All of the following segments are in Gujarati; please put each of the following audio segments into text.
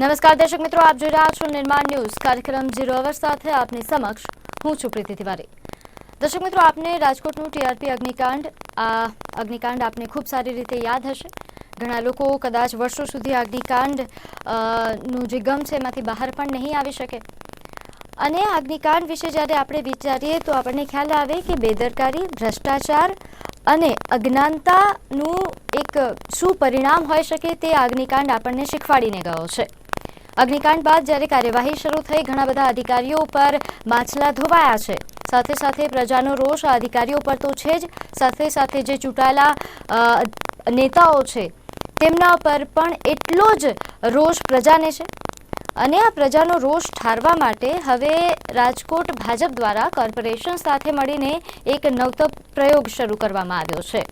નમસ્કાર દર્શક મિત્રો, આપ જોઈ રહ્યા છો નિર્માણ ન્યૂઝ. કાર્યક્રમ ઝીરો અવર સાથે આપની સમક્ષ હું છું પ્રીતિ તિવારી. દર્શક મિત્રો, આપને રાજકોટનું ટીઆરપી અગ્નિકાંડ, આ અગ્નિકાંડ આપને ખૂબ સારી રીતે યાદ હશે. ઘણા લોકો કદાચ વર્ષો સુધી અગ્નિકાંડનું જે ગમ છે એમાંથી બહાર પણ નહીં આવી શકે. અને અગ્નિકાંડ વિશે જ્યારે આપણે વિચારીએ તો આપણને ખ્યાલ આવે કે બેદરકારી, ભ્રષ્ટાચાર અને અજ્ઞાનતાનું એક શું પરિણામ હોઈ શકે તે અગ્નિકાંડ આપણને શીખવાડીને ગયો છે. અગ્નિકાંડ બાદ જ્યારે કાર્યવાહી શરૂ થઈ, ઘણા બધા અધિકારીઓ ઉપર માછલા ધોવાયા છે. સાથે સાથે પ્રજાનો રોષ આ અધિકારીઓ પર તો છે જ. સાથે સાથે જે ચૂંટાયેલા નેતાઓ છે, તેમના પર પણ એટલો જ રોષ પ્રજાને છે. અને આ પ્રજાનો રોષ ઠારવા માટે હવે રાજકોટ ભાજપ દ્વારા કોર્પોરેશન સાથે મળીને એક નવતો પ્રયોગ શરૂ કરવામાં આવ્યો છે,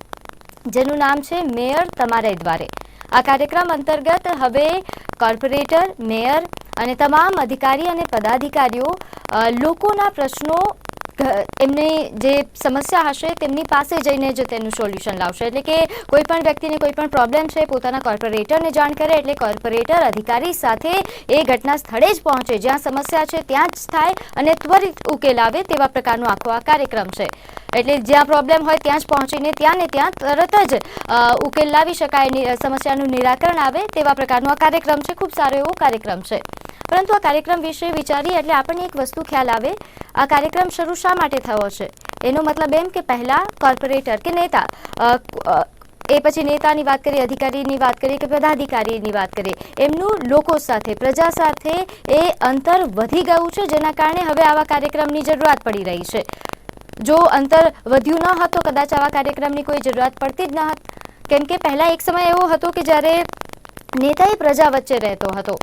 જેનું નામ છે મેયર તમારે દ્વારે આ કાર્યક્રમ અંતર્ગત હવે કોર્પોરેટર મેયર અને તમામ અધિકારી અને પદાધિકારીઓ લોકોના પ્રશ્નો એમની જે સમસ્યા હશે તેમની પાસે જઈને જ તેનું સોલ્યુશન લાવશે. એટલે કે કોઈ પણ વ્યક્તિને કોઈ પણ પ્રોબ્લેમ છે, પોતાના કોર્પોરેટરને જાણ કરે, એટલે કોર્પોરેટર અધિકારી સાથે એ ઘટના સ્થળે જ પહોંચે. જ્યાં સમસ્યા છે ત્યાં જ થાય અને ત્વરિત ઉકેલ આવે તેવા પ્રકારનો આખો આ કાર્યક્રમ છે. એટલે જ્યાં પ્રોબ્લેમ હોય ત્યાં જ પહોંચીને ત્યાં ને ત્યાં તરત જ ઉકેલ લાવી શકાય સમસ્યાનું નિરાકરણ આવે તેવા પ્રકારનો આ કાર્યક્રમ છે. ખૂબ સારો એવો કાર્યક્રમ છે. પરંતુ આ કાર્યક્રમ વિશે વિચારીએ એટલે આપણને એક વસ્તુ ખ્યાલ આવે. આ કાર્યક્રમ શરૂ શા માટે થયો છે? એનો મતલબ એમ કે પહેલાં કોર્પોરેટર કે નેતા એ પછી નેતાની વાત કરીએ, અધિકારીની વાત કરીએ કે પદાધિકારીની વાત કરીએ, એમનું લોકો સાથે, પ્રજા સાથે એ અંતર વધી ગયું છે, જેના કારણે હવે આવા કાર્યક્રમની જરૂરિયાત પડી રહી છે. જો અંતર વધ્યું ન હતો કદાચ આવા કાર્યક્રમની કોઈ જરૂરિયાત પડતી જ ન હતી. કેમ કે પહેલાં એક સમય એવો હતો કે જ્યારે નેતા એ પ્રજા વચ્ચે રહેતો હતો.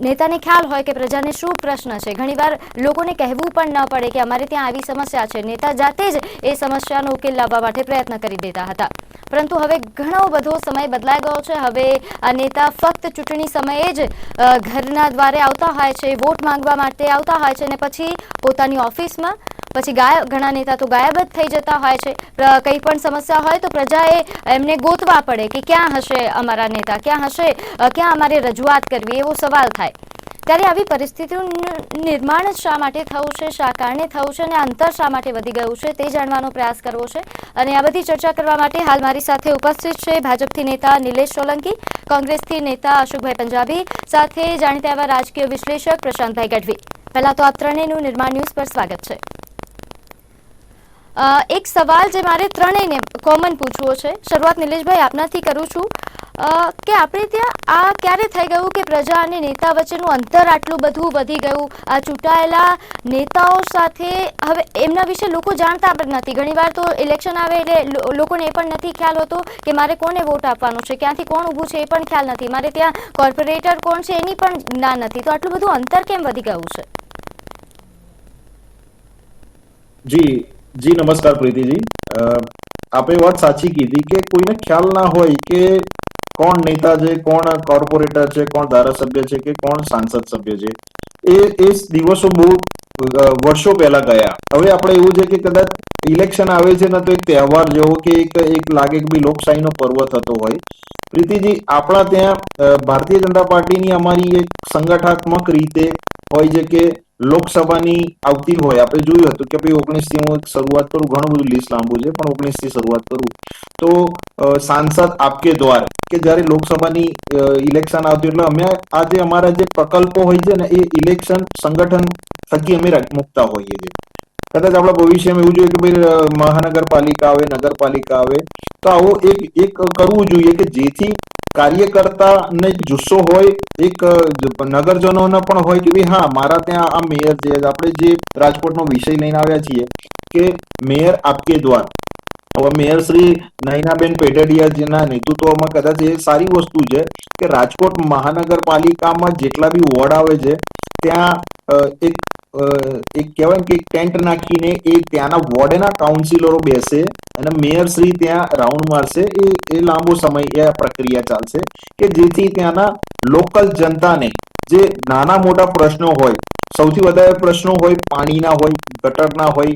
નેતાને ખ્યાલ હોય કે પ્રજાને શું પ્રશ્ન છે? ઘણીવાર લોકોને કહેવું પણ ન પડે કે અમારે ત્યાં આવી સમસ્યા છે. નેતા જાતે જ એ સમસ્યાનો ઉકેલ લાવવા માટે પ્રયત્ન કરી દેતા હતા. પરંતુ હવે ઘણો બધો સમય બદલાઈ ગયો છે. હવે આ નેતા ફક્ત ચૂંટણી સમયે જ ઘરના દ્વારે આવતા હોય છે, વોટ માંગવા માટે આવતા હોય છે અને પછી પોતાની ઓફિસમાં પછી ગાયબ, ઘણા નેતા તો ગાયબ જ થઈ જતા હોય છે. કંઈ પણ સમસ્યા હોય તો પ્રજાએ એમને ગોતવા પડે કે ક્યાં હશે અમારા નેતા, ક્યાં હશે ક્યાં અમારે રજૂઆત કરવી, એવો સવાલ થાય. ત્યારે આવી પરિસ્થિતિનું નિર્માણ શા માટે થયું છે, શા કારણે થયું છે અને અંતર શા માટે વધી ગયું છે તે જાણવાનો પ્રયાસ કરવો છે. અને આ બધી ચર્ચા કરવા માટે હાલ મારી સાથે ઉપસ્થિત છે ભાજપથી નેતા નિલેશ સોલંકી, કોંગ્રેસથી નેતા અશોકભાઈ પંજાબી, સાથે જાણીતા એવા રાજકીય વિશ્લેષક પ્રશાંતભાઈ ગઢવી. પહેલા તો આ ત્રણેયનું નિર્માણ ન્યૂઝ પર સ્વાગત છે. એક સવાલ જે મારે ત્રણેયને કોમન પૂછવો છે. શરૂઆત નિલેશભાઈ આપનાથી કરું છું. કે આપણે ત્યાં આ ક્યારે થઈ ગયું કે પ્રજા અને નેતા વચ્ચેનું અંતર આટલું બધું વધી ગયું? આ ચૂંટાયેલા નેતાઓ સાથે હવે એમના વિશે લોકો જાણતા પણ નથી. ઘણીવાર તો ઇલેક્શન આવે એટલે લોકોને એ પણ નથી ખ્યાલ હોતો કે મારે કોને વોટ આપવાનો છે? ક્યાંથી કોણ ઊભું છે એ પણ ખ્યાલ નથી. મારે ત્યાં કોર્પોરેટર કોણ છે એની પણ જ્ઞાન નથી. તો આટલું બધું અંતર કેમ વધી ગયું છે? જી જી, નમસ્કાર પ્રીતિજી. આપે વાત સાચી કીધી કે કોઈને ખ્યાલ ના હોય કે કોણ નેતા છે, કોણ કોર્પોરેટર છે, કોણ ધારાસભ્ય છે કે કોણ સાંસદ સભ્ય છે, એ એ દિવસો બહુ વર્ષો પહેલા ગયા. હવે આપણે એવું છે કે કદાચ ઇલેક્શન આવે છે ને તો એક તહેવાર જેવો કે એક એક લાગે કે ભાઈ લોકશાહીનો પર્વ થતો હોય. પ્રીતિજી, આપણા ત્યાં ભારતીય જનતા પાર્ટીની અમારી એક સંગઠનાત્મક રીતે હોય છે કે લોકસભાની આવતી હોય. આપણે જોયું હતું કે ભાઈ ઓગણીસથી હું શરૂઆત કરું, ઘણું બધું લિસ્ટ લાંબુ છે, પણ ઓગણીસથી શરૂઆત કરું. તો સાંસદ આપકે દ્વાર કે જ્યારે લોકસભાની ઇલેક્શન આવતી એટલે અમે આ જે અમારા જે પ્રકલ્પો હોય છે ને, એ ઇલેક્શન સંગઠન થકી અમે મૂકતા હોઈએ છીએ. કદાચ આપણા ભવિષ્યમાં એવું જોઈએ કે ભાઈ મહાનગરપાલિકા આવે, નગરપાલિકા આવે. તો આવો એક એક કરવું જોઈએ કે જેથી કાર્યકર્તાને એક જુસ્સો હોય, એક, નગરજનોને પણ હોય કે ભાઈ, હા, મારા ત્યાં આ મેયર છે. આપણે જે રાજકોટનો વિષય લઈને આવ્યા છીએ કે મેયર આપકે દ્વાર. હવે મેયર શ્રી નયનાબેન પેટડિયાજીના નેતૃત્વમાં કદાચ એ સારી વસ્તુ છે કે રાજકોટ મહાનગરપાલિકામાં જેટલા બી વોર્ડ આવે છે, ત્યાં એક એક કહેવાય કે ટેન્ટ નાખીને એ ત્યાંના વોર્ડના કાઉન્સિલરો બેસે અને મેયર શ્રી ત્યાં રાઉન્ડ મારશે. એ એ લાંબો સમય એ પ્રક્રિયા ચાલશે કે જેથી ત્યાંના લોકલ જનતાને જે નાના મોટા પ્રશ્નો હોય, સૌથી વધારે પ્રશ્નો હોય, પાણીના હોય, ગટરના હોય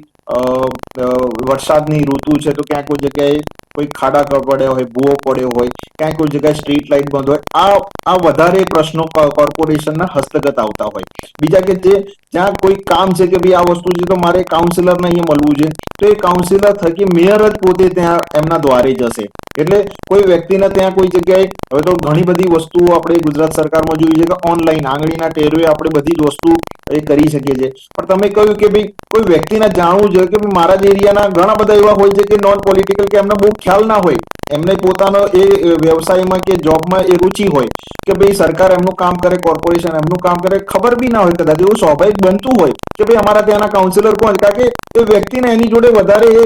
વરસાદની ઋતુ છે તો ક્યાંક કોઈ જગ્યાએ કોઈ ખાડા પડ્યા હોય, ભૂવો પડ્યો હોય, ક્યાંય કોઈ જગ્યાએ સ્ટ્રીટ લાઇટ બંધ હોય, આ આ વધારે પ્રશ્નો કોર્પોરેશનના હસ્તગત આવતા હોય. બીજા કે જે, જ્યાં કોઈ કામ છે કે ભાઈ આ વસ્તુ છે તો મારે કાઉન્સિલરને અહીંયા મળવું છે. તો એ કાઉન્સિલર થકી મેયર જ પોતે ત્યાં એમના દ્વારે જશે. એટલે કોઈ વ્યક્તિને ત્યાં કોઈ જગ્યાએ, હવે તો ઘણી બધી વસ્તુઓ આપણે ગુજરાત સરકારમાં જોઈ છે કે ઓનલાઈન આંગળીના ટેરવે આપણે બધી જ વસ્તુ એ કરી શકીએ છીએ. પણ તમે કહ્યું કે ભાઈ, કોઈ વ્યક્તિને જાણવું જોઈએ કે મારા જ એરિયાના ઘણા બધા એવા હોય છે કે નોન પોલિટિકલ કે એમને બહુ ખ્યાલ ના હોય. એમને પોતાનો એ વ્યવસાયમાં કે જોબમાં એ રુચિ હોય કે ભાઈ સરકાર એમનું કામ કરે, કોર્પોરેશન એમનું કામ કરે, ખબર બી ના હોય કદાચ, એવું સ્વાભાવિક બનતું હોય કે ભાઈ અમારા ત્યાંના કાઉન્સિલર કોણ? કારણ કે એ વ્યક્તિને એની જોડે વધારે એ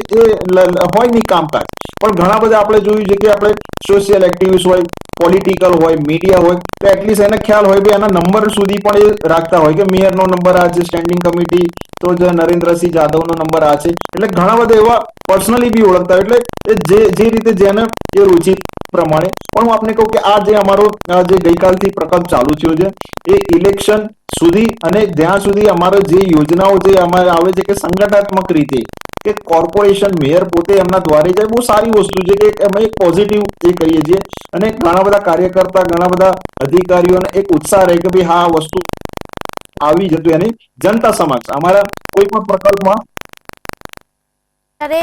હોય નહીં કામકાજ પણ ઘણા બધા આપણે જોયું છે કે આપણે સોશિયલ એક્ટિવિસ્ટ હોય પોલિટિકલ હોય મીડિયા હોય, તો એટલીસ્ટ એને ખ્યાલ હોય ભાઈ એના નંબર સુધી પણ એ રાખતા હોય કે મેયરનો નંબર આ છે સ્ટેન્ડિંગ કમિટી તો જ નરેન્દ્રસિંહ જાદવનો નંબર આ છે. એટલે ઘણા બધા એવા પર્સનલી બી ઓળખતા એટલે જે જે રીતે જેને એ રુચિ પ્રમાણે. પણ હું આપને કહું કે આ જે અમારો જે ગઈકાલથી પ્રકલ્પ ચાલુ થયો છે, એ ઇલેક્શન સુધી અને જ્યાં સુધી અમારો જે યોજનાઓ જે અમારે આવે છે કે સંગઠનાત્મક રીતે કે કોર્પોરેશન મેયર પોતે એમના દ્વારે જાય, બહુ સારી વસ્તુ છે કે અમે એક પોઝિટિવ એ કરીએ છીએ. અને ઘણા બધા કાર્યકર્તા, ઘણા બધા અધિકારીઓને એક ઉત્સાહ રહે કે ભાઈ હા વસ્તુ આવી જતું એની જનતા સમક્ષ. અમારા કોઈ પણ પ્રકલ્પમાં ત્યારે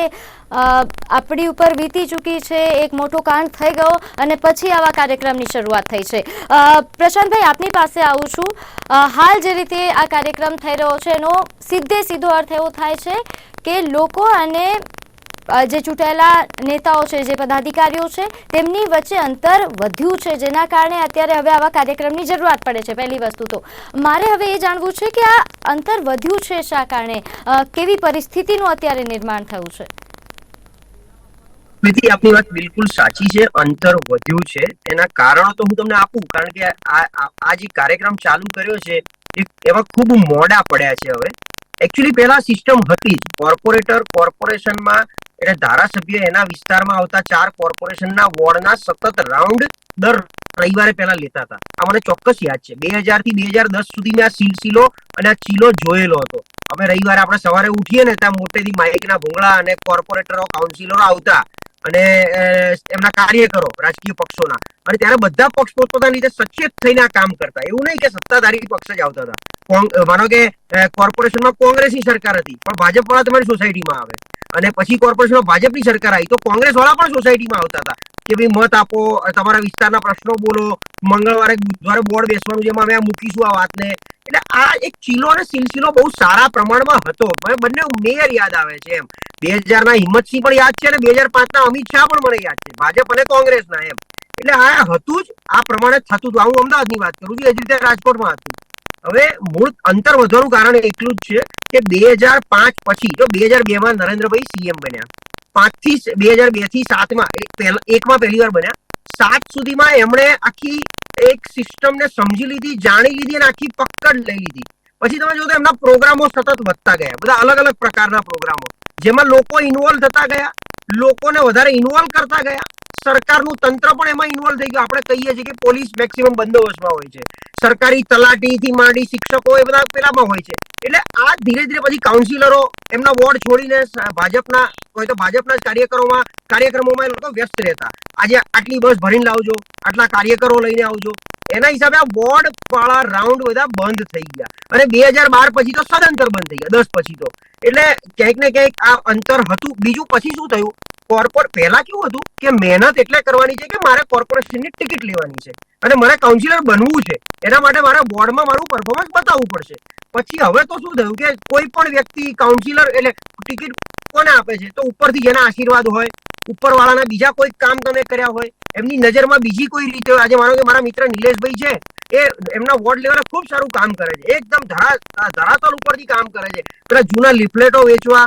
આપણી ઉપર વીતી ચૂકી છે, એક મોટો કાંડ થઈ ગયો અને પછી આવા કાર્યક્રમની શરૂઆત થઈ છે. પ્રશાંતભાઈ, આપની પાસે આવું છું. હાલ જે રીતે આ કાર્યક્રમ થઈ રહ્યો છે, એનો સીધે સીધો અર્થ એવો થાય છે કે લોકો અને જે ચૂંટાયેલા નેતાઓ છે, જે પદાધિકારીઓ છે, તેમની વચ્ચે અંતર વધ્યું છે, જેના કારણે અત્યારે હવે આવા કાર્યક્રમની જરૂરિયાત પડે છે પહેલી વસ્તુ તો. મારે હવે એ જાણવું છે કે આ અંતર વધ્યું છે શા કારણે? કેવી પરિસ્થિતિનું અત્યારે નિર્માણ થયું છે? પ્રીતિ, આપની વાત બિલકુલ સાચી છે, અંતર વધ્યું છે. એના કારણો તો હું તમને આપું, કારણ કે આ જે કાર્યક્રમ ચાલુ કર્યો છે, એ એમાં ખૂબ મોડા પડ્યા છે હવે. એકચ્યુઅલી પહેલા સિસ્ટમ હતી જ. કોર્પોરેટર કોર્પોરેશનમાં એટલે ધારાસભ્ય એના વિસ્તારમાં આવતા ચાર કોર્પોરેશનના વોર્ડના સતત રાઉન્ડ દર રવિવારે પહેલા લેતા હતા. આ મને ચોક્કસ યાદ છે. બે હજારથી બે હજાર દસ સુધી મેં આ સિલસિલો અને આ ચીલો જોયેલો હતો. અમે રવિવારે આપણે સવારે ઉઠીએ ને ત્યાં મોટેથી માઇકના ભૂંગળા અને કોર્પોરેટરો, કાઉન્સિલરો આવતા અને એમના કાર્યકરો, રાજકીય પક્ષોના. અને ત્યારે બધા પક્ષ પોતપોતાની રીતે સચેત થઈને આ કામ કરતા. એવું નહીં કે સત્તાધારી પક્ષ જ આવતા હતા. માનો કે કોર્પોરેશનમાં કોંગ્રેસની સરકાર હતી, પણ ભાજપ વાળા તમારી સોસાયટીમાં આવે. અને પછી કોર્પોરેશનમાં ભાજપની સરકાર આવી. તો કોંગ્રેસ વાળા પણ સોસાયટીમાં આવતા હતા કે ભાઈ મત આપો, તમારા વિસ્તારના પ્રશ્નો બોલો, મંગળવારે બુધવારે બોર્ડ બેસવાનું જેમાં અમે મૂકીશું આ વાતને. એટલે આ એક ચીલો અને સિલસિલો બહુ સારા પ્રમાણમાં હતો. બંને મેયર યાદ આવે છે એમ. બે હજાર ના હિંમતસિંહ પણ યાદ છે અને બે હજાર પાંચ ના અમિત શાહ પણ મને યાદ છે. ભાજપ અને કોંગ્રેસના એમ. એટલે આ હતું જ, આ પ્રમાણે થતું હતું. હું અમદાવાદની વાત કરું છું. એ જ રીતે રાજકોટમાં હતું. હવે મૂળ અંતર વધવાનું કારણ એટલું જ છે કે બે હજાર પાંચ પછી જો બે હજાર બે માં નરેન્દ્રભાઈ સીએમ બન્યા. પાંચથી બે હજાર બેથી એક માં એકમાં પહેલી વાર બન્યા. સાત સુધીમાં એમણે આખી એક સિસ્ટમને સમજી લીધી, જાણી લીધી અને આખી પકડ લઈ લીધી. પછી તમે જો તો એમના પ્રોગ્રામો સતત વધતા ગયા. બધા અલગ અલગ પ્રકારના પ્રોગ્રામો. જેમાં લોકો ઇન્વોલ્વ થતા ગયા, લોકોને વધારે ઇન્વોલ્વ કરતા ગયા. સરકારનું તંત્ર પણ એમાં ઇન્વોલ્વ થઈ ગયું. આપણે કહીએ છીએ કે પોલીસ મેક્સિમમ બંદોબસ્તમાં હોય છે. સરકારી તલાટીથી માંડી શિક્ષકો એ બધા પેલામાં હોય છે. એટલે આ ધીરે ધીરે પછી કાઉન્સિલરો એમના વોર્ડ છોડીને ભાજપના હોય તો ભાજપના જ કાર્યકરોમાં, કાર્યક્રમોમાં એ લોકો વ્યસ્ત રહેતા. આજે આટલી બસ ભરીને લાવજો, આટલા કાર્યકરો લઈને આવજો. એના હિસાબે આ વોર્ડ વાળા રાઉન્ડ બધા બંધ થઈ ગયા. અને બે હજાર બાર પછી તો સદંતર બંધ થઈ ગયા, દસ પછી તો. એટલે ક્યાંક ને ક્યાંક આ અંતર હતું. બીજું પછી શું થયું? કોર્પોર પહેલા કેવું હતું કે મહેનત એટલે કરવાની છે કે મારે કોર્પોરેશનની ટિકિટ લેવાની છે. અને મારે કાઉન્સિલર બનવું છે. એના માટે મારા બોર્ડમાં મારું પરફોર્મન્સ બતાવવું પડશે. પછી હવે તો શું થયું કે કોઈ પણ વ્યક્તિ કાઉન્સિલર એટલે ટિકિટ કોને આપે છે? તો ઉપરથી જેના આશીર્વાદ હોય, ઉપરવાળાના બીજા કોઈ કામ તમે કર્યા હોય, એમની નજરમાં બીજી કોઈ રીતે આજે માનો કે મારા મિત્ર નિલેશભાઈ છે, એ એમના વોર્ડ લેવલે ખૂબ સારું કામ કરે છે. એકદમ ધરા ધરાતલ ઉપરથી કામ કરે છે. પેલા જૂના લિફલેટો વેચવા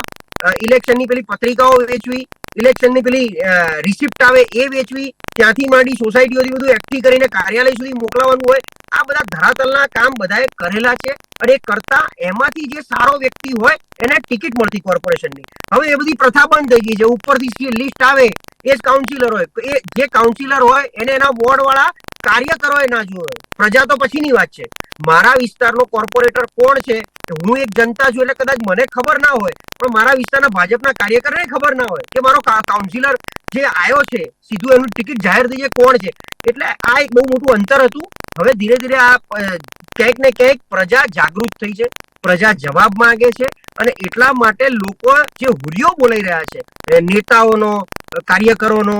ઇલેક્શનની પેલી પત્રિકાઓ વેચવી ઇલેક્શનની પેલી રિસિપ્ટ આવે એ વેચવી, ત્યાંથી માંડી સોસાયટીઓથી બધું એકઠી કરીને કાર્યાલય સુધી મોકલાવાનું હોય આ બધા ધરાતલના કામ બધાએ કરેલા છે અને કરતા એમાંથી જે સારો વ્યક્તિ હોય, એને ટિકિટ મળતી કોર્પોરેશનની. હવે એ બધી પ્રથા બંધ થઈ ગઈ છે. ઉપરથી લિસ્ટ આવે, એ જ કાઉન્સિલર હોય. એ જે કાઉન્સિલર હોય, એને એના વોર્ડ વાળા કાર્યકરોએ ના જોવે પ્રજા તો પછીની વાત છે. મારા વિસ્તારનો કોર્પોરેટર કોણ છે? હું એક જનતા છું એટલે કદાચ મને ખબર ના હોય, પણ મારા વિસ્તારના ભાજપના કાર્યકરને ખબર ના હોય કે મારો કાઉન્સિલર જે આવ્યો છે, સીધું એનું ટિકિટ જાહેર થઈ જાય કોણ છે? એટલે આ એક બહુ મોટું અંતર હતું. હવે ધીરે ધીરે આ ક્યાંક ને ક્યાંક પ્રજા જાગૃત થઈ છે, પ્રજા જવાબ માંગે છે અને એટલા માટે લોકો જે હુલિયો બોલાઈ રહ્યા છે નેતાઓનો કાર્યકરોનો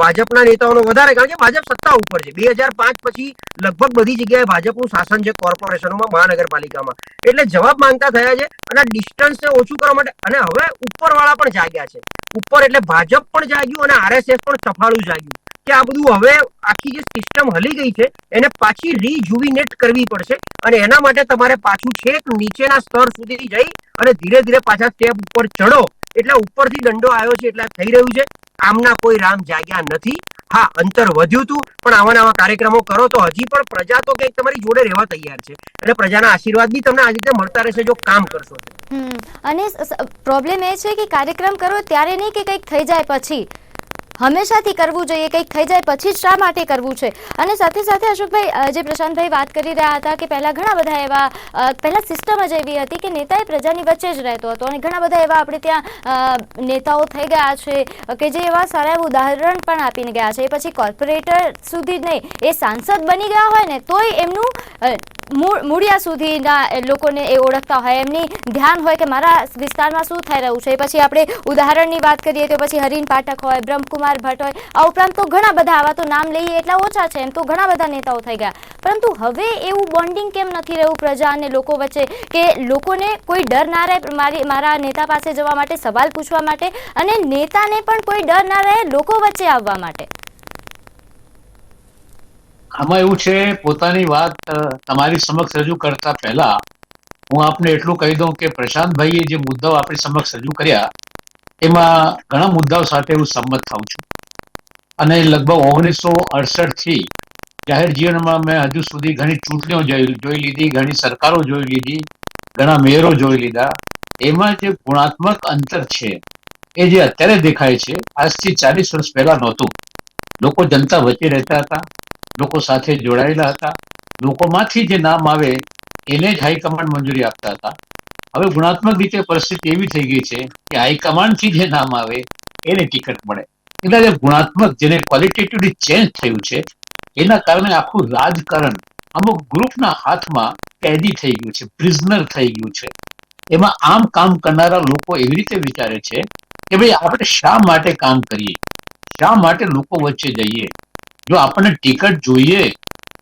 ભાજપના નેતાઓનો વધારે, કારણ કે ભાજપ સત્તા ઉપર છે. બે હજાર પાંચ પછી લગભગ બધી જગ્યાએ ભાજપનું શાસન છે કોર્પોરેશનોમાં, મહાનગરપાલિકામાં. એટલે જવાબ માંગતા થયા છે અને આ ડિસ્ટન્સને ઓછું કરવા માટે, અને હવે ઉપરવાળા પણ જાગ્યા છે. ઉપર એટલે ભાજપ પણ જાગ્યું અને આરએસએસ પણ સફાળું જાગ્યું. કે આ બધું હવે આખી જે સિસ્ટમ હલી ગઈ છે, એને પાછી રીજુવિનેટ કરવી પડશે અને એના માટે તમારે પાછું છેક નીચેના સ્તર સુધી જઈ અને ધીરે ધીરે પાછા સ્ટેપ ઉપર ચડો એટલે ઉપરથી દંડો આવ્યો છે, એટલે થઈ રહ્યું છે. આમના કોઈ રામ જાગ્યા નથી. હા, અંતર વધ્યું હતું પણ આવા નવા કાર્યક્રમો કરો તો હજી પણ પ્રજા તો કંઈક તમારી જોડે રહેવા તૈયાર છે. અને પ્રજાના આશીર્વાદ બી તમને આ રીતે મળતા રહેશે જો કામ કરશો અને પ્રોબ્લેમ એ છે કે કાર્યક્રમ કરો ત્યારે નહીં કે કંઈક થઈ જાય પછી. હંમેશાથી કરવું જોઈએ, કંઈક થઈ જાય પછી જ શા માટે કરવું છે? અને સાથે સાથે અશોકભાઈ જે પ્રશાંતભાઈ વાત કરી રહ્યા હતા કે પહેલાં ઘણા બધા એવા પહેલાં સિસ્ટમ જ એવી હતી કે નેતા એ પ્રજાની વચ્ચે જ રહેતો હતો અને ઘણા બધા એવા આપણે ત્યાં નેતાઓ થઈ ગયા છે, કે જે એવા સારા એવું ઉદાહરણ પણ આપીને ગયા છે. એ પછી કોર્પોરેટર સુધી જ નહીં, એ સાંસદ બની ગયા હોય ને, તોય એમનું મૂળિયા સુધીના લોકોને એ ઓળખતા હોય, એમની ધ્યાન હોય કે મારા વિસ્તારમાં શું થઈ રહ્યું છે. પછી આપણે ઉદાહરણની વાત કરીએ તો પછી હરીન પાઠક હોય, બ્રહ્મકુમાર ભટ્ટ હોય, આ ઉપરાંત તો ઘણા બધા આવા તો નામ લઈએ એટલા ઓછા છે એમ તો ઘણા બધા નેતાઓ થઈ ગયા. પરંતુ હવે એવું બોન્ડિંગ કેમ નથી રહ્યું પ્રજા અને લોકો વચ્ચે કે લોકોને કોઈ ડર ના રહે મારી, મારા નેતા પાસે જવા માટે, સવાલ પૂછવા માટે અને નેતાને પણ કોઈ ડર ના રહે લોકો વચ્ચે આવવા માટે? આમાં એવું છે, પોતાની વાત તમારી સમક્ષ રજૂ કરતા પહેલા હું આપને એટલું કહી દઉં કે પ્રશાંતભાઈએ જે મુદ્દાઓ આપણી સમક્ષ રજૂ કર્યા, એમાં ઘણા મુદ્દાઓ સાથે હું સંમત થાઉં છું. અને લગભગ ઓગણીસો અડસઠથી જાહેર જીવનમાં મેં હજુ સુધી ઘણી ચૂંટણીઓ જોઈ લીધી, ઘણી સરકારો જોઈ લીધી, ઘણા મેયરો જોઈ લીધા. એમાં જે ગુણાત્મક અંતર છે, એ જે અત્યારે દેખાય છે, આજથી ચાલીસ વર્ષ પહેલા નહોતું. લોકો જનતા વચ્ચે રહેતા હતા. લોકો સાથે જોડાયેલા હતા. લોકોમાંથી જે નામ આવે, એને જ હાઈકમાન્ડ મંજૂરી આપતા હતા. હવે ગુણાત્મક રીતે પરિસ્થિતિ એવી થઈ ગઈ છે કે હાઈકમાન્ડથી જે નામ આવે, એને ટિકિટ મળે. એટલે ગુણાત્મક જેને ક્વોલિટેટિવલી ચેન્જ થયું છે, એના કારણે આખું રાજકારણ અમુક ગ્રુપના હાથમાં કેદી થઈ ગયું છે પ્રિઝનર થઈ ગયું છે. એમાં આમ કામ કરનારા લોકો એવી રીતે વિચારે છે કે ભાઈ આપણે શા માટે કામ કરીએ? શા માટે લોકો વચ્ચે જઈએ? જો આપણને ટિકિટ જોઈએ,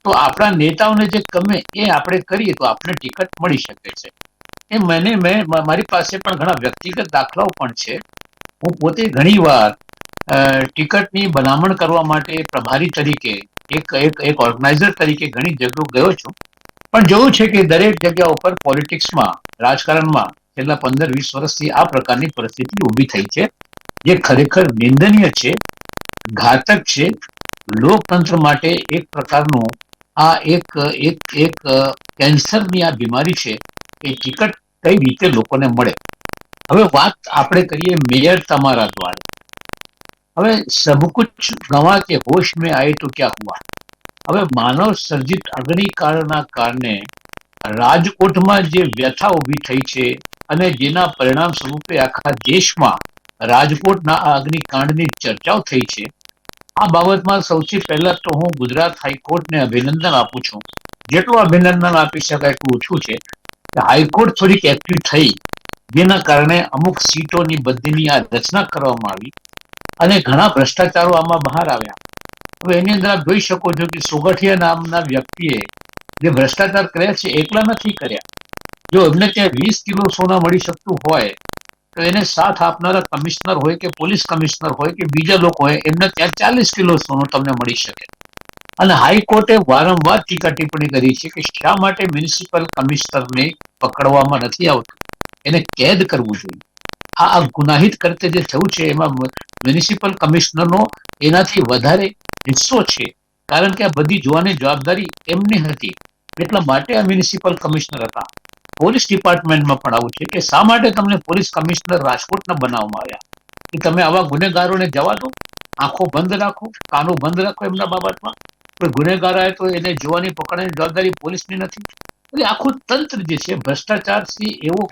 તો આપણા નેતાઓને જે ગમે એ આપણે કરીએ, તો આપણને ટિકિટ મળી શકે છે. એ મને, મેં મારી પાસે પણ ઘણા વ્યક્તિગત દાખલાઓ પણ છે. હું પોતે ઘણી વાર ટિકિટની ભલામણ કરવા માટે પ્રભારી તરીકે, એક એક એક ઓર્ગેનાઇઝર તરીકે ઘણી જગ્યાઓ ગયો છું. પણ જોયું છે કે દરેક જગ્યા ઉપર પોલિટિક્સમાં, રાજકારણમાં છેલ્લા પંદર, વીસ વર્ષથી આ પ્રકારની પરિસ્થિતિ ઊભી થઈ છે. જે ખરેખર નિંદનીય છે, ઘાતક છે લોકતંત્ર માટે એક પ્રકારનું આ એક એક એક કેન્સરની આ બીમારી છે, એ ટિકટ કઈ રીતે લોકોને મળે? હવે વાત આપણે કરીએ મેયર તમારા દ્વારા. હવે સબ ગવા કે હોશ મેં આए તો ક્યા હુઆ? હવે માનવ સર્જિત અગ્નિકાળના કારણે રાજકોટમાં જે વ્યથા ઊભી થઈ છે અને જેના પરિણામ સ્વરૂપે આખા દેશમાં રાજકોટના આ અગ્નિકાંડની ચર્ચાઓ થઈ છે આ બાબતમાં સૌથી પહેલા તો હું ગુજરાત હાઈકોર્ટને અભિનંદન આપું છું. જેટલું અભિનંદન આપી શકાય એટલું ઓછું છે. કે હાઈકોર્ટ થોડીક એક્ટિવ થઈ. જેના કારણે અમુક સીટોની બદલીની આ રચના કરવામાં આવી અને ઘણા ભ્રષ્ટાચારો આમાં બહાર આવ્યા. હવે એની અંદર આપ જોઈ શકો છો કે સોગઠિયા નામના વ્યક્તિએ જે ભ્રષ્ટાચાર કર્યા છે, એકલા નથી કર્યા. જો એમને ત્યાં વીસ કિલો સોના મળી શકતું હોય એને સાથ આપનારા કમિશનર હોય કે પોલીસ કમિશનર હોય કે બીજા લોકો હોય, એમને ત્યાં ચાલીસ કિલો સોનું તમને મળી શકે. અને હાઈકોર્ટે વારંવાર ટીકા ટિપ્પણી કરી છે કે શા માટે મ્યુનિસિપલ કમિશનરને પકડવામાં નથી આવતું? એને કેદ કરવું જોઈએ. આ આ ગુનાહિત કરતે જે થયું છે, એમાં મ્યુનિસિપલ કમિશનરનો એનાથી વધારે હિસ્સો છે. કારણ કે આ બધી જોવાની જવાબદારી એમની હતી. એટલા માટે આ મ્યુનિસિપલ કમિશનર હતા. પોલીસ ડિપાર્ટમેન્ટમાં પણ આવું છે કે શા માટે તમને પોલીસ કમિશનર રાજકોટના બનાવવામાં આવ્યા? કે તમે આવા ગુનેગારોને જવા દો, આંખો બંધ રાખો, કાનો બંધ રાખો એમના બાબતમાં? કોઈ ગુનેગાર આવે તો એને જોવાની પકડવાની જવાબદારી પોલીસની નથી. એટલે આખું તંત્ર જે છે ભ્રષ્ટાચારથી એવું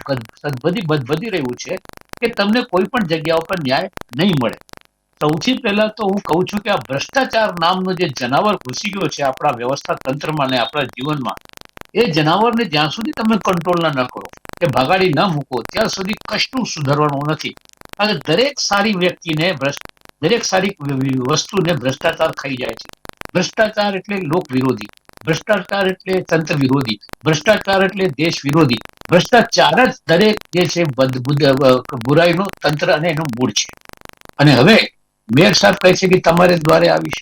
બધી બધી રહ્યું છે કે તમને કોઈ પણ જગ્યા ઉપર ન્યાય નહીં મળે. સૌથી પહેલા તો હું કહું છું કે આ ભ્રષ્ટાચાર નામનો જે જનાવર ઘૂસી ગયો છે આપણા વ્યવસ્થા તંત્રમાં ને આપણા જીવનમાં એ જનાવરને જ્યાં સુધી તમે કંટ્રોલ ન કરો, કે ભગાડી ન મૂકો, ત્યાં સુધી કશું સુધારવાનું નથી. કારણ કે દરેક સારી વ્યક્તિને દરેક સારી વસ્તુને ભ્રષ્ટાચાર ખાઈ જાય છે. ભ્રષ્ટાચાર એટલે લોક વિરોધી ભ્રષ્ટાચાર એટલે તંત્ર વિરોધી ભ્રષ્ટાચાર એટલે દેશ વિરોધી ભ્રષ્ટાચાર જ દરેક જે છે બુરાઈનું તંત્ર અને એનું મૂળ છે. અને હવે મેયર સાહેબ કહે છે કે તમારે દ્વારે આવીશ.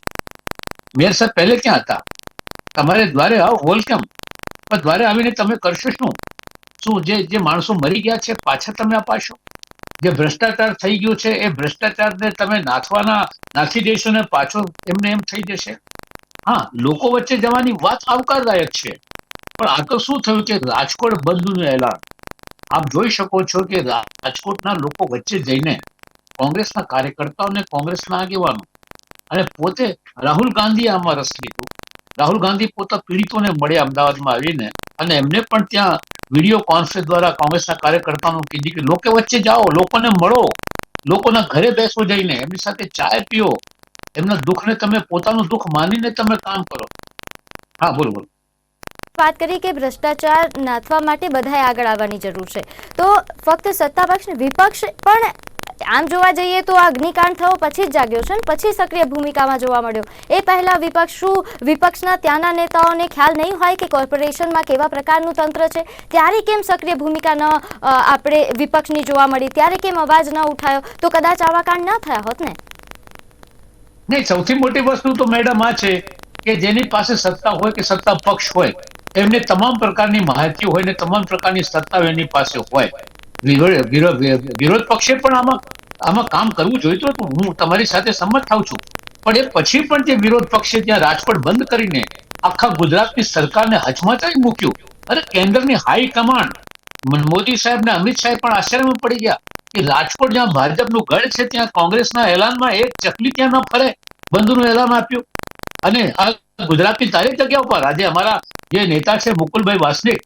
મેયર સાહેબ પહેલે ક્યાં હતા? તમારે દ્વારે આવો વેલકમ પણ દ્વારે આવીને તમે કરશો શું? શું જે જે માણસો મરી ગયા છે, પાછા તમે અપાશો? જે ભ્રષ્ટાચાર થઈ ગયો છે, એ ભ્રષ્ટાચારને તમે નાથવાના નાથી દેશો ને પાછો એમને એમ થઈ જશે? હા, લોકો વચ્ચે જવાની વાત આવકારદાયક છે. પણ આ તો શું થયું કે રાજકોટ બંધનું એલાન? આપ જોઈ શકો છો કે રાજકોટના લોકો વચ્ચે જઈને કોંગ્રેસના કાર્યકર્તાઓને કોંગ્રેસના આગેવાનો અને પોતે રાહુલ ગાંધીએ આમાં રસ લીધો. રાહુલ ગાંધી પોતા પીડિતોને મળ્યા અમદાવાદમાં આવીને અને એમને પણ ત્યાં વીડિયો કોન્ફરન્સ દ્વારા કોંગ્રેસના કાર્યકર્તાઓનું કીધું કે, લોકો વચ્ચે જાઓ, લોકોને મળો, લોકોના ઘરે બેસો જઈને, એમની સાથે ચાય પીઓ. એમના દુઃખને તમે, પોતાનું દુઃખ માનીને તમે કામ કરો. હા, બોલો બોલો. વાત કરી કે ભ્રષ્ટાચાર નાથવા માટે બધાએ આગળ આવવાની જરૂર છે. તો ફક્ત સત્તા પક્ષ વિપક્ષ પણ આમ જોવા જઈએ તો અગ્નિકાંડ થયો, પછી જ જાગ્યો છે પછી સક્રિય ભૂમિકામાં જોવા મળ્યો. એ પહેલા વિપક્ષ શું? વિપક્ષના ત્યાંના નેતાઓને ખ્યાલ નહીં હોય કે કોર્પોરેશનમાં કેવા પ્રકારનું તંત્ર છે? ત્યારે કેમ સક્રિય ભૂમિકા ન આપણે વિપક્ષની જોવા મળી? ત્યારે કેમ અવાજ ન ઉઠાયો? તો કદાચ આવા કાંડ ન થયા હોત ને? નહીં, સૌથી મોટી વસ્તુ તો મેડમ આ છે કે જેની પાસે સત્તા હોય કે સત્તા પક્ષ હોય, એમને તમામ પ્રકારની માહિતી હોય ને તમામ પ્રકારની સત્તા એની પાસે હોય. વિરોધ પક્ષે પણ આમાં આમાં કામ કરવું જોઈતું હતું. હું તમારી સાથે સંમત થાઉં છું. પણ એ પછી પણ તે વિરોધ પક્ષે ત્યાં રાજકોટ બંધ કરીને આખા ગુજરાતની સરકારને હચમચાવી મૂક્યું. અરે, કેન્દ્રની હાઈ કમાન્ડ. મોદી સાહેબ ને અમિત સાહેબ પણ આશ્ચર્યમાં પડી ગયા. કે રાજકોટ જ્યાં ભાજપનું ગઢ છે, ત્યાં કોંગ્રેસના એલાનમાં એક ચકલી ત્યાં ન ફરે. બંધનું એલાન આપ્યું. અને આ ગુજરાતની તારી જગ્યા ઉપર આજે અમારા જે નેતા છે, મુકુલભાઈ વાસનિક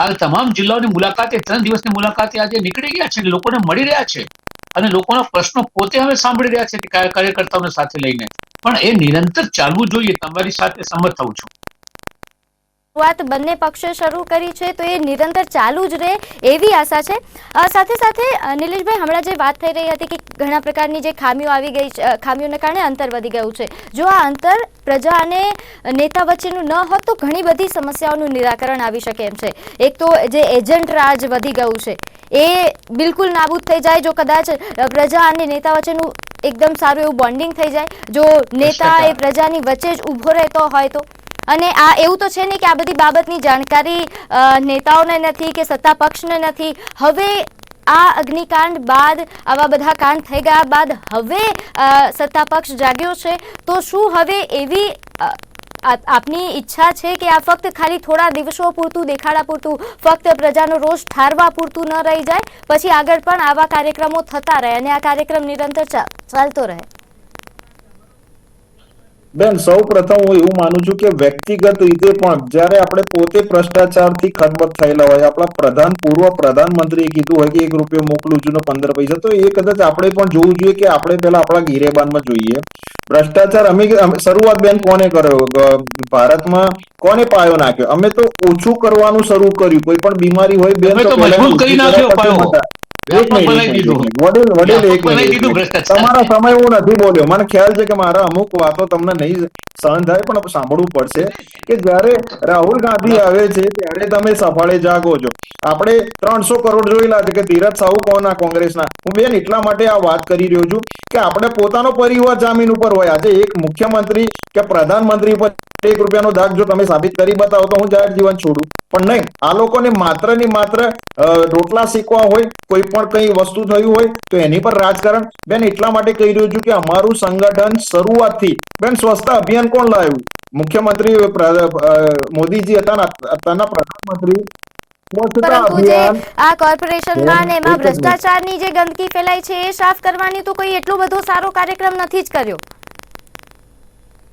આ તમામ જિલ્લાઓની મુલાકાતે, ત્રણ દિવસની મુલાકાતે આજે નીકળી ગયા છે લોકોને મળી રહ્યા છે. અને લોકોના પ્રશ્નો પોતે હવે સાંભળી રહ્યા છે કાર્યકર્તાઓને સાથે લઈને. પણ એ નિરંતર ચાલવું જોઈએ. તમારી સાથે સંમત થવું છું. વાત બંને પક્ષે શરૂ કરી છે તો એ નિરંતર ચાલુ જ રહે એવી આશા છે. સાથે સાથે નિલેશભાઈ હમણાં જે વાત થઈ રહી હતી કે ઘણા પ્રકારની જે ખામીઓ આવી ગઈ છે ખામીઓને કારણે અંતર વધી ગયું છે. જો આ અંતર પ્રજા અને નેતા વચ્ચેનું ન હોત તો ઘણી બધી સમસ્યાઓનું નિરાકરણ આવી શકે એમ છે. એક તો જે એજન્ટ રાજ વધી ગયું છે એ બિલકુલ નાબૂદ થઈ જાય જો કદાચ પ્રજા અને નેતા વચ્ચેનું એકદમ સારું એવું બોન્ડિંગ થઈ જાય. જો નેતા એ પ્રજાની વચ્ચે જ ઊભો રહેતો હોય તો. અને આ એવું તો છે ને કે આ બધી બાબતની જાણકારી નેતાઓને નથી કે સત્તા પક્ષને નથી. હવે આ અગ્નિકાંડ બાદ, આવા બધા કાંડ થઈ ગયા બાદ હવે સત્તા પક્ષ જાગ્યો છે. તો શું હવે એવી આપની ઈચ્છા છે કે આ ફક્ત ખાલી થોડા દિવસો પૂરતું, દેખાડા પૂરતું, ફક્ત પ્રજાનો રોષ ઠારવા પૂરતું ન રહી જાય? પછી આગળ પણ આવા કાર્યક્રમો થતા રહે અને આ કાર્યક્રમ નિરંતર ચાલતો રહે. બેન સૌ પ્રથમ હું એવું માનું છું કે વ્યક્તિગત રીતે પણ જ્યારે આપણે પોતે ભ્રષ્ટાચારથી ખતબત થયેલા હોય આપણા પ્રધાન પૂર્વ પ્રધાનમંત્રીએ કીધું હોય કે એક રૂપિયો મોકલું છું ને પંદર પૈસા તો એ કદાચ આપણે પણ જોવું જોઈએ કે આપણે પેલા આપણા ગિરેબાનમાં જોઈએ. ભ્રષ્ટાચાર અમે શરૂઆત બેન કોને કર્યો? ભારતમાં કોને પાયો નાખ્યો? અમે તો ઓછું કરવાનું શરૂ કર્યું. કોઈ પણ બીમારી હોય બેન તો મજબૂત કરી નાખ્યો તમારા સમય હું નથી બોલ્યો. મને ખ્યાલ છે કે મારા અમુક વાતો તમને નહીં સહન થાય પણ સાંભળવું પડશે કે જયારે રાહુલ ગાંધી આવે છે ત્યારે તમે સફાળે જાગો છો. આપણે ત્રણસો કરોડ જોયેલા છે કે ધીરજ સાહુ કોના કોંગ્રેસના? હું બેન એટલા માટે આ વાત કરી રહ્યો છું કે આપણે પોતાનો પરિવાર જામીન ઉપર હોય. આજે એક મુખ્યમંત્રી કે પ્રધાનમંત્રી ઉપર એક રૂપિયાનો દાગ જો તમે સાબિત કરી બતાવો તો હું જાહેર જીવન છોડું. પણ નહીં આ લોકોને માત્ર ને માત્ર રોટલા શીખવા હોય કોઈ પણ કઈ વસ્તુ થયું હોય તો એની પર રાજકારણ. બેન એટલા માટે કહી રહ્યો છું કે અમારું સંગઠન શરૂઆતથી બેન સ્વચ્છતા અભિયાન કોણ લાવ્યું? મુખ્યમંત્રી મોદીજી હતા ને અત્યારના પ્રધાનમંત્રી. પરંતુ જે આ કોર્પોરેશનમાં ને એમાં ભ્રષ્ટાચારની જે ગંદકી ફેલાઈ છે એ સાફ કરવાની તો કોઈ એટલો બધો સારો કાર્યક્રમ નથી જ કર્યો.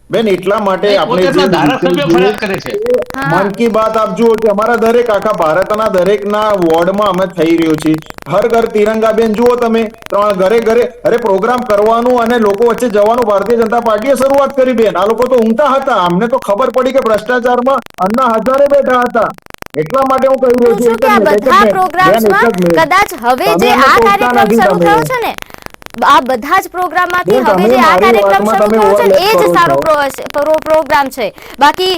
બેન એટલા માટે આપણે પોતે જે એમના ધારાસભ્ય ફરિયાદ કરે છે. મન કી બાત આપ જુઓ કે અમારા દરેક આખા ભારતના દરેકના વોર્ડમાં અમે થઈ રહ્યો છે હર ઘર તિરંગા બેન જુઓ તમે ત્રણ ઘરે ઘરે અરે પ્રોગ્રામ કરવાનું અને લોકો વચ્ચે જવાનું ભારતીય જનતા પાર્ટીએ શરૂઆત કરી બેન. આ લોકો તો ઊંઘતા હતા. અમને તો ખબર પડી કે ભ્રષ્ટાચારમાં અન્ના હજારે બેઠા હતા. એટલા માટે હું કહી રહ્યો છું કે બધા પ્રોગ્રામ્સમાં. કદાચ હવે જે આ કાર્યક્રમ શરૂ થયો છે ને આ બધા જ પ્રોગ્રામમાંથી હવે જે આ કાર્યક્રમ શરૂ થયો છે એ જ સારો પ્રોગ્રામ છે. બાકી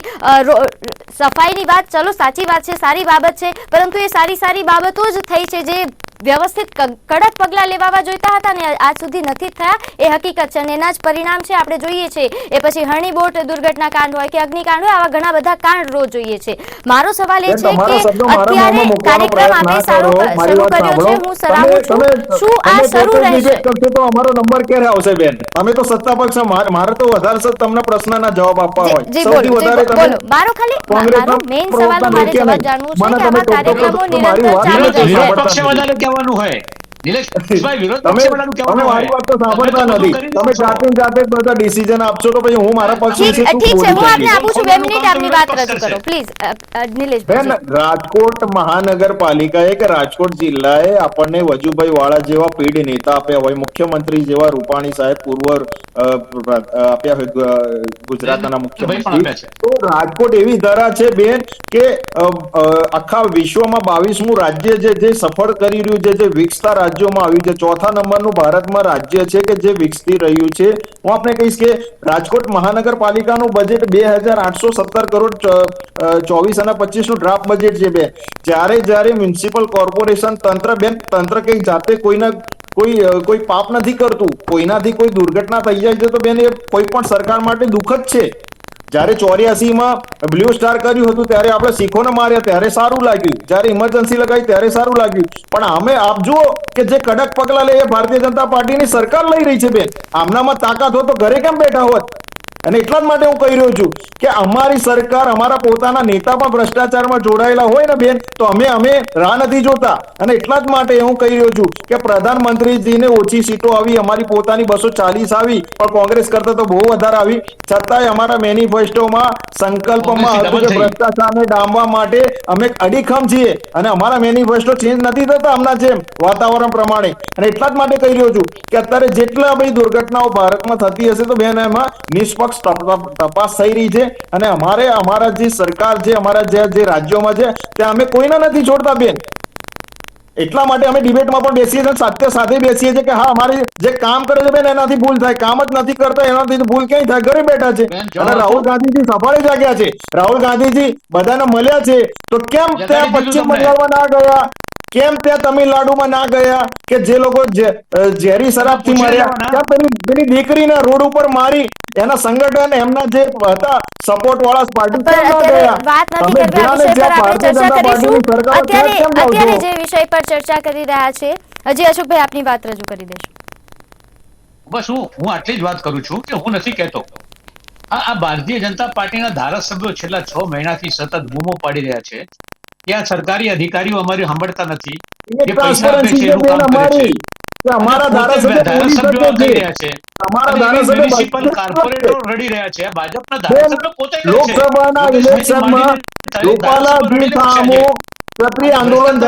સફાઈની વાત ચલો સાચી વાત છે સારી બાબત છે પરંતુ એ સારી સારી બાબતો જ થઈ છે જે વ્યવસ્થિત કડક પગલાં લેવાવા જોઈતા હતા ને આજ સુધી નથી થયા. એ હકીકત છે અને એના જ પરિણામ છે આપણે જોઈએ છે. એ પછી હરણી બોટ દુર્ઘટના કાંડ હોય કે અગ્નિકાંડ હોય આવા ઘણા બધા કાંડ રોજ જોઈએ છે. મારો સવાલ એ છે કે અત્યારે કાર્યક્રમ આપણે સારો શરૂ કર્યો છે હું સરાહું છું. શું આ શરૂ રહેશે? તો અમારો નંબર ક્યારે આવશે બેન? અમે તો સત્તા પક્ષ મારે તો વધારે સર તમને પ્રશ્નના જવાબ આપવા હોય. સૌથી વધારે તમે મારો ખાલી મારો મેઈન સવાલ મારે જવાબ જાણવું છે કે આવા કાર્યક્રમો નિરંતર ચાલુ રહેશે. પક્ષે. વધારે કહેવાનું હોય. નિલેશભાઈ વિરોધ તમે પક્ષે કહેવાનું મારી વાત તો સાંભળતા નથી. તમે જાતે જાતે બધા ડિસિઝન આપશો તો પછી હું મારા પક્ષ વિશે શું ઠીક છે હું આપને આપું છું બે મિનિટ આપની વાત રજૂ કરો. પ્લીઝ નિલેશ રાજકોટ મહાનગરપાલિકાએ કે રાજકોટ જિલ્લાએ આપણને વજુભાઈ વાળા જેવા પીઢ નેતા આપ્યા હોય. મુખ્યમંત્રી જેવા રૂપાણી સાહેબ પૂર્વ આપ્યા હોય ગુજરાતના મુખ્યમંત્રી. તો રાજકોટ એવી ધરા છે બેન કે આખા વિશ્વમાં બાવીસમું રાજ્ય જે જે સફળ કરી રહ્યું છે જે વિકસતા રાજ્યોમાં આવ્યું છે. ચોથા નંબરનું ભારતમાં રાજ્ય છે કે જે વિકસી રહ્યું છે? હું આપણે કહીશ કે રાજકોટ મહાનગરપાલિકાનું બજેટ બે હજાર આઠસો સત્તર કરોડ ચોવીસ અને પચીસનું ડ્રાફ્ટ બજેટ છે બેન જ્યારે જ્યારે મ્યુનિસિપલ કોર્પોરેશન તંત્ર, બેન, તંત્ર કઈ જાતે કોઈના કોઈ કોઈ પાપ નથી કરતું, કોઈનાથી કોઈ દુર્ઘટના થઈ જાય છે, તો બેન, એ કોઈ પણ સરકાર માટે દુઃખદ છે. જ્યારે ચોર્યાસી માં બ્લુ સ્ટાર કર્યું હતું, ત્યારે આપણે શીખોને માર્યા, ત્યારે સારું લાગ્યું. જ્યારે ઇમરજન્સી લગાવી ત્યારે સારું લાગ્યું. પણ અમે આપ જુઓ કે જે કડક પગલા લે એ ભારતીય જનતા પાર્ટીની સરકાર લઈ રહી છે બેન. આમનામાં તાકાત હોય તો ઘરે કેમ બેઠા હોત? અને એટલા જ માટે હું કહી રહ્યો છું કે અમારી સરકાર અમારા પોતાના નેતા પણ ભ્રષ્ટાચારમાં જોડાયેલા હોય ને બેન તો અમે અમે રાહ નથી જોતા. અને એટલા જ માટે હું કહી રહ્યો છું કે પ્રધાનમંત્રીજીને ઓછી સીટો આવી અમારી પોતાની બસો ચાલીસ આવી પણ કોંગ્રેસ કરતા તો બહુ વધારે આવી. છતાંય અમારા મેનિફેસ્ટોમાં સંકલ્પમાં હતું કે ભ્રષ્ટાચારને ડામવા માટે અમે અડીખમ છીએ. અને અમારા મેનિફેસ્ટો ચેન્જ નથી થતા હમણાં જેમ વાતાવરણ પ્રમાણે. અને એટલા જ માટે કહી રહ્યો છું કે અત્યારે જેટલા બધી દુર્ઘટનાઓ ભારતમાં થતી હશે તો બેન એમાં નિષ્પક્ષ તપ- તપાસ થઈ રહી છે અને અમારે અમારા જે સરકાર છે અમારા જે જે રાજ્યોમાં છે ત્યાં અમે કોઈને નથી છોડતા બેન. એટલા માટે અમે ડિબેટમાં પણ બેસીએ છીએ સાથે સાથે બેસીએ છીએ કે હા અમારી જે કામ કરે છે બેન એનાથી ભૂલ થાય. કામ જ નથી કરતા એનાથી ભૂલ ક્યાંય થાય? ઘરે બેઠા છે. અને રાહુલ. ગાંધીજી સફાળી જાગ્યા છે. રાહુલ ગાંધીજી બધાને મળ્યા છે. તો કેમ ત્યાં પશ્ચિમ બંગાળમાં ના ગયા? કેમ ત્યાં તમિલનાડુમાં ના ગયા કે જે લોકો ઝેરી શરાબથી મર્યા? ત્યાં પેલી પેલી દીકરીને રોડ ઉપર મારી એના સંગઠન એમના જે હતા સપોર્ટ વાળા પાર્ટી અત્યારે? જે વિષય પર ચર્ચા કરી રહ્યા છે હજી અશોકભાઈ આપની વાત રજૂ કરી દેશો. બસ હું હું આટલી જ વાત કરું છું કે હું નથી કહેતો. આ આ ભારતીય જનતા પાર્ટીના ધારાસભ્યો છેલ્લા છ મહિનાથી સતત બૂમો પાડી રહ્યા છે. આ સરકારી અધિકારીઓ અમારી સાંભળતા નથી. જે પૈસા આપે છે એનું કામ કરે છે. અમારા ધારાસભ્યો શકે રહ્યા છે. અમારા ધારાસભ્ય મ્યુનિસિપલ કાર્પોરેટરો. રડી રહ્યા છે. ભાજપના ધારાસભ્યો પોતે લોકસભાના ઇલેક્શનમાં આંદોલન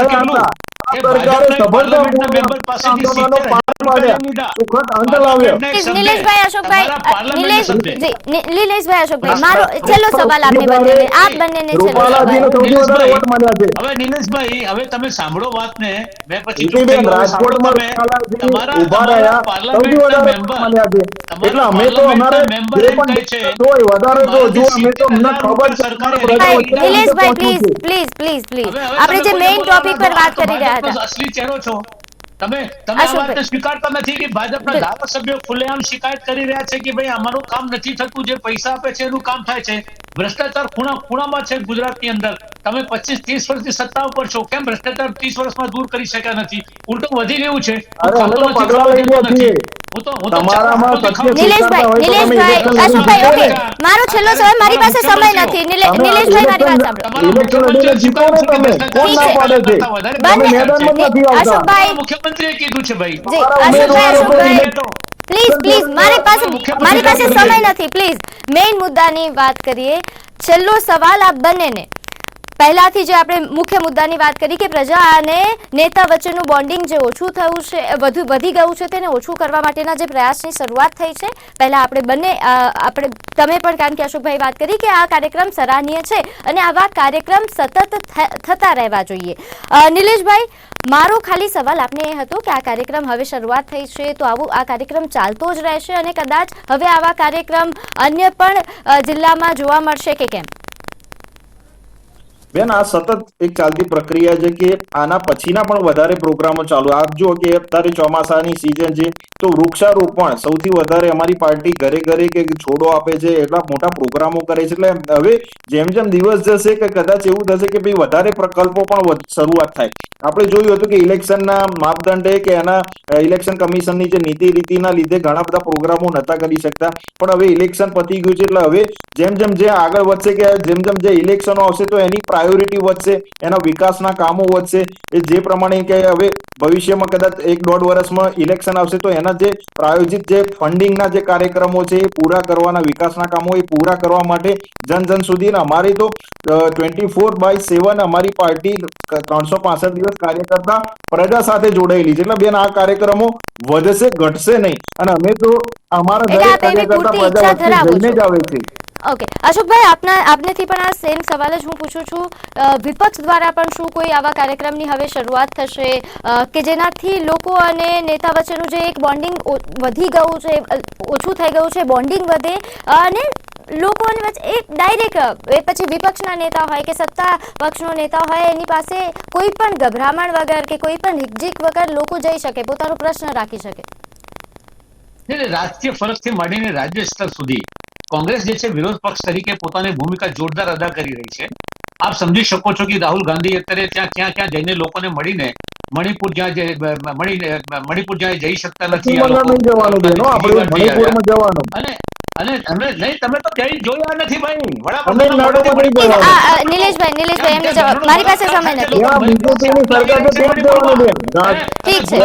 થયા કેટલું? હતા આ સરકારે ભાજપના એક પાર્લામેન્ટના મેમ્બર સફળતાપૂર્વક પાસેથી આંદોલનો 70,000 પાર રૂપિયા પાડ્યા. લીધા. સુખદ અંત લાવ્યો. પાર્લામેન્ટના એક પ્લીઝ નિલેશભાઈ અશોકભાઈ અશોકભાઈ મારો છેલ્લો સવાલ આપને બંનેને આપ બંનેને હવે નિલેશભાઈ હવે તમે સાંભળો મેં પછી રાજકોટમાં રહ્યા. સૌથી વધારે મળ્યા છે. એટલે અમે તો અમારે જે પણ વધારે તો જો અમે તો અમને ખબર સરકારી પ્લીઝ પ્લીઝ પ્લીઝ પ્લીઝ આપણે જે મેઇન ટોપિક પર વાત કરી રહ્યા ભાજપનો અસલી ચહેરો છો? તમે તમે આ. વાતને સ્વીકારતા નથી કે ભાજપના ધારાસભ્યો ખુલ્લેઆમ શિકાયત કરી રહ્યા છે કે ભાઈ અમારું કામ નથી થતું જે પૈસા આપે છે એનું કામ થાય છે. ભ્રષ્ટાચાર ખૂણા ખૂણામાં છે ગુજરાતની અંદર. તમે પચીસ ત્રીસ વર્ષથી સત્તા ઉપર છો. કેમ ભ્રષ્ટાચાર ત્રીસ વર્ષમાં દૂર કરી શક્યા નથી? ઉલટું વધી ગયું છે. મારો છેલ્લો સવાલ મારી પાસે સમય નથી. નિલે- નિલેશભાઈ મારી વાત સાંભળો. અશોકભાઈ મુખ્યમંત્રીએ કીધું છે ભાઈ. જી અશોકભાઈ પ્લીઝ પ્લીઝ મારી પાસે મારી પાસે સમય નથી. પ્લીઝ મેઇન મુદ્દાની વાત કરીએ. છેલ્લો સવાલ આપ બંનેને. પહેલાથી જે આપણે મુખ્ય મુદ્દાની વાત કરી કે પ્રજા અને નેતા વચ્ચેનું બોન્ડિંગ જે ઓછું થયું છે વધુ, વધી ગયું છે તેને ઓછું કરવા માટેના જે પ્રયાસની શરૂઆત થઈ છે. પહેલાં આપણે બંને આપણે તમે પણ કારણ કે અશોકભાઈ વાત કરી કે આ કાર્યક્રમ સરાહનીય છે અને આવા કાર્યક્રમ સતત થતા રહેવા જોઈએ. નિલેશભાઈ, મારો ખાલી સવાલ આપને એ હતો કે આ કાર્યક્રમ હવે શરૂઆત થઈ છે તો આવું, આ કાર્યક્રમ ચાલતો જ રહેશે અને કદાચ હવે આવા કાર્યક્રમ અન્ય પણ જિલ્લામાં જોવા મળશે કે કેમ? બેન, આ સતત એક ચાલતી પ્રક્રિયા છે કે આના પછીના પણ વધારે પ્રોગ્રામો ચાલુ. આપ જુઓ કે અત્યારે ચોમાસાની સિઝન છે તો વૃક્ષારોપણ સૌથી વધારે અમારી પાર્ટી ઘરે ઘરે કે છોડો આપે છે, એટલા મોટા પ્રોગ્રામો કરે છે. એટલે હવે જેમ જેમ દિવસ જશે કે કદાચ એવું થશે કે ભાઈ વધારે પ્રકલ્પો પણ શરૂઆત થાય. આપણે જોયું હતું કે ઇલેક્શનના માપદંડે કે એના ઇલેક્શન કમિશનની જે નીતિ રીતિના લીધે ઘણા બધા પ્રોગ્રામો નતા કરી શકતા. પણ હવે ઇલેક્શન પતી ગયું છે એટલે હવે જેમ જેમ જે આગળ વધશે કે જેમ જેમ જે ઇલેક્શનો આવશે તો એની પ્રાયોરિટી વધશે, એના વિકાસના કામો વધશે. એ જે પ્રમાણે કે હવે ભવિષ્યમાં કદાચ એક દોઢ વર્ષમાં ઇલેક્શન આવશે તો એના જે પ્રાયોજિત જે ફંડિંગના જે કાર્યક્રમો છે એ પૂરા કરવાના વિકાસના કામો એ પૂરા કરવા માટે જન જન સુધી અમારી તો ટ્વેન્ટી ફોર બાય સેવન અમારી પાર્ટી ત્રણસો પાસઠ દિવસ કાર્ય કરતા પ્રજા સાથે જોડાયેલી છે. એટલે બેન આ કાર્યક્રમો વધશે ઘટશે નહીં. અને અમે તો અમારા દરેક કાર્યકર્તા પ્રજા વચ્ચે જઈને જ આવે છે. ઓકે અશોકભાઈ, આપના, આપનેથી પણ આ સેમ સવાલ જ હું પૂછું છું. વિપક્ષ દ્વારા પણ શું કોઈ આવા કાર્યક્રમની હવે શરૂઆત થશે? કે જેનાથી લોકો અને નેતા વચ્ચેનું જે એક બોન્ડિંગ વધી ગયું છે ઓછું થઈ ગયું છે બોન્ડિંગ વધે, અને લોકોની વચ્ચે એક ડાયરેક્ટ એ પછી વિપક્ષના નેતા હોય કે સત્તા પક્ષનો નેતા હોય, એની પાસે કોઈ પણ ગભરામણ વગર કે કોઈ પણ હિકજીક વગર લોકો જઈ શકે, પોતાનો પ્રશ્ન રાખી શકે. રાજકીય ફરકથી માંડીને રાજ્ય સ્તર સુધી કોંગ્રેસ જે છે વિરોધ પક્ષ તરીકે પોતાની ભૂમિકા જોરદાર અદા કરી રહી છે. આપ સમજી શકો છો કે રાહુલ ગાંધી અત્યારે ત્યાં ક્યાં ક્યાં જઈને લોકોને મળીને મણિપુર જ્યાં મણિપુર જ્યાં જઈ શકતા નથી અને અને અમે નહીં તમે તો ક્યાંય જોયા નથી ભાઈ. નિલેશભાઈ નિલેશભાઈ એમને જવાબ. મારી પાસે સમય નથી. ઠીક છે.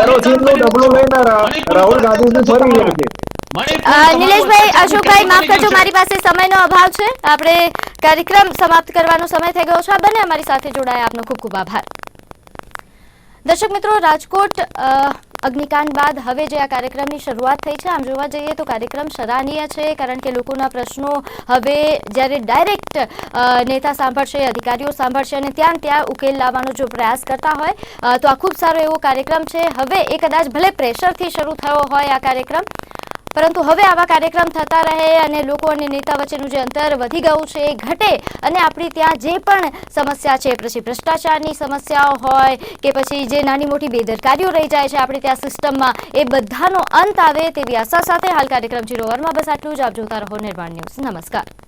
રાહુલ ગાંધી ફરી નિલેશભાઈ અશોકભાઈ માફ કરજો મારી પાસે સમયનો અભાવ છે. આપણે કાર્યક્રમ સમાપ્ત કરવાનો સમય થઈ ગયો છે. આ બંને અમારી સાથે જોડાયા. આપનો ખૂબ ખૂબ આભાર. દર્શક મિત્રો રાજકોટ અગ્નિકાંડ બાદ હવે જે આ કાર્યક્રમની શરૂઆત થઈ છે આમ જોવા જઈએ તો કાર્યક્રમ સરાહનીય છે કારણ કે લોકોના પ્રશ્નો હવે જ્યારે ડાયરેક્ટ નેતા સાંભળશે અધિકારીઓ સાંભળશે અને ત્યાં ત્યાં ઉકેલ લાવવાનો જો પ્રયાસ કરતા હોય તો આ ખૂબ સારો એવો કાર્યક્રમ છે. હવે એ કદાચ ભલે પ્રેશરથી શરૂ થયો હોય આ કાર્યક્રમ પરંતુ હવે આવા કાર્યક્રમ થતા રહે અને લોકો અને નેતા વચ્ચેનું જે અંતર વધી ગયું છે, એ ઘટે અને આપણી ત્યાં જે પણ સમસ્યા છે, પછી ભ્રષ્ટાચારની સમસ્યાઓ હોય કે પછી જે નાની મોટી બેદરકારીઓ રહી જાય છે, આપણી ત્યાં સિસ્ટમમાં, એ બધાનો અંત આવે તેવી આશા સાથે હાલ કાર્યક્રમ જીરો ઓવરમાં બસ આટલું જ. આપ જોતા રહો નિર્માણ ન્યૂઝ. નમસ્કાર.